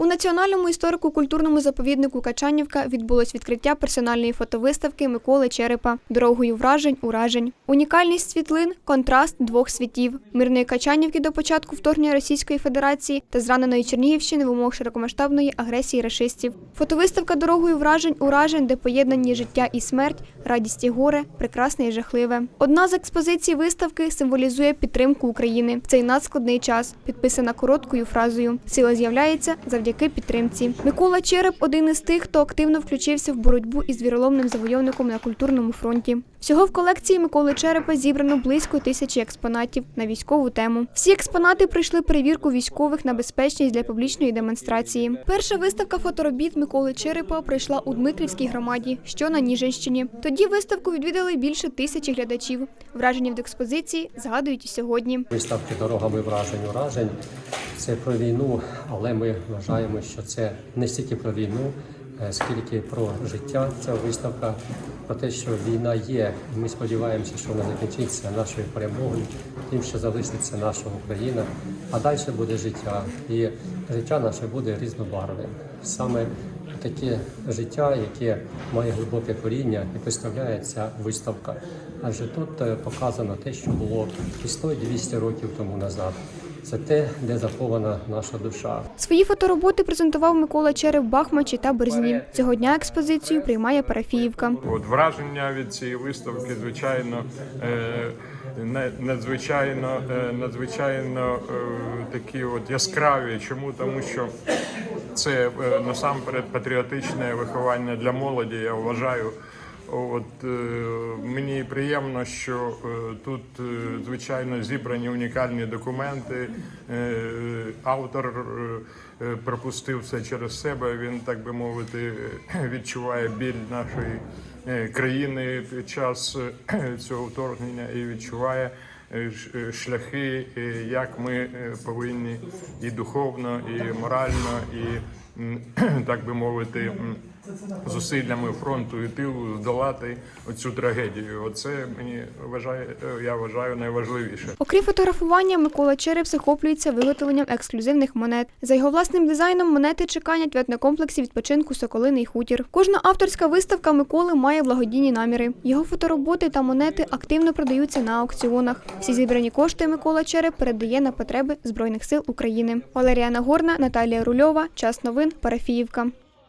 У національному історико-культурному заповіднику Качанівка відбулось відкриття персональної фотовиставки Миколи Черепа дорогою вражень уражень. Унікальність світлин контраст двох світів мирної Качанівки до початку вторгнення Російської Федерації та зраненої Чернігівщини в умовах широкомасштабної агресії рашистів. Фотовиставка дорогою вражень уражень, де поєднані життя і смерть, радість і горе, прекрасне і жахливе. Одна з експозицій виставки символізує підтримку України в цей надскладний час, підписана короткою фразою Сила з'являється завдяки підтримці. Микола Череп один із тих, хто активно включився в боротьбу із віроломним завойовником на культурному фронті. Всього в колекції Миколи Черепа зібрано близько тисячі експонатів на військову тему. Всі експонати пройшли перевірку військових на безпечність для публічної демонстрації. Перша виставка фоторобіт Миколи Черепа пройшла у Дмитрівській громаді, що на Ніжинщині. Тоді виставку відвідали більше тисячі глядачів. Враження від експозиції згадують і сьогодні. Виставки дорогами вражень уражень це про війну, але ми вважаємо, що це не стільки про війну, скільки про життя. Ця виставка про те, що війна є. і Ми сподіваємося, що вона закінчиться нашою перемогою, тим, що залишиться наша Україна, а далі буде життя. І життя наше буде різнобарвним. Саме таке життя, яке має глибоке коріння і представляє ця виставка. Адже тут е, показано те, що було і 100, і 200 років тому назад. Це те, де захована наша душа. Свої фотороботи презентував Микола Череп Бахмачі та Берзні. Цього дня експозицію приймає Парафіївка. От враження від цієї виставки, звичайно, е, надзвичайно, е, надзвичайно е, такі от яскраві. Чому? Тому що це насамперед патріотичне виховання для молоді. Я вважаю. От е, мені приємно, що е, тут е, звичайно зібрані унікальні документи. Автор пропустив все через себе. Він, так би мовити, відчуває біль нашої країни під час цього вторгнення і відчуває шляхи, як ми повинні і духовно, і морально, і так би мовити. Зусиллями фронту і тилу здолати оцю трагедію. Оце мені вважає, е, я вважаю найважливіше. Окрім фотографування, Микола Череп захоплюється виготовленням ексклюзивних монет. За його власним дизайном монети чеканять в етнокомплексі відпочинку Соколиний хутір. Кожна авторська виставка Миколи має благодійні наміри. Його фотороботи та монети активно продаються на аукціонах. Всі зібрані кошти Микола Череп передає на потреби Збройних сил України. Валерія Нагорна, Наталія Рульова. Час новин. Парафіївка.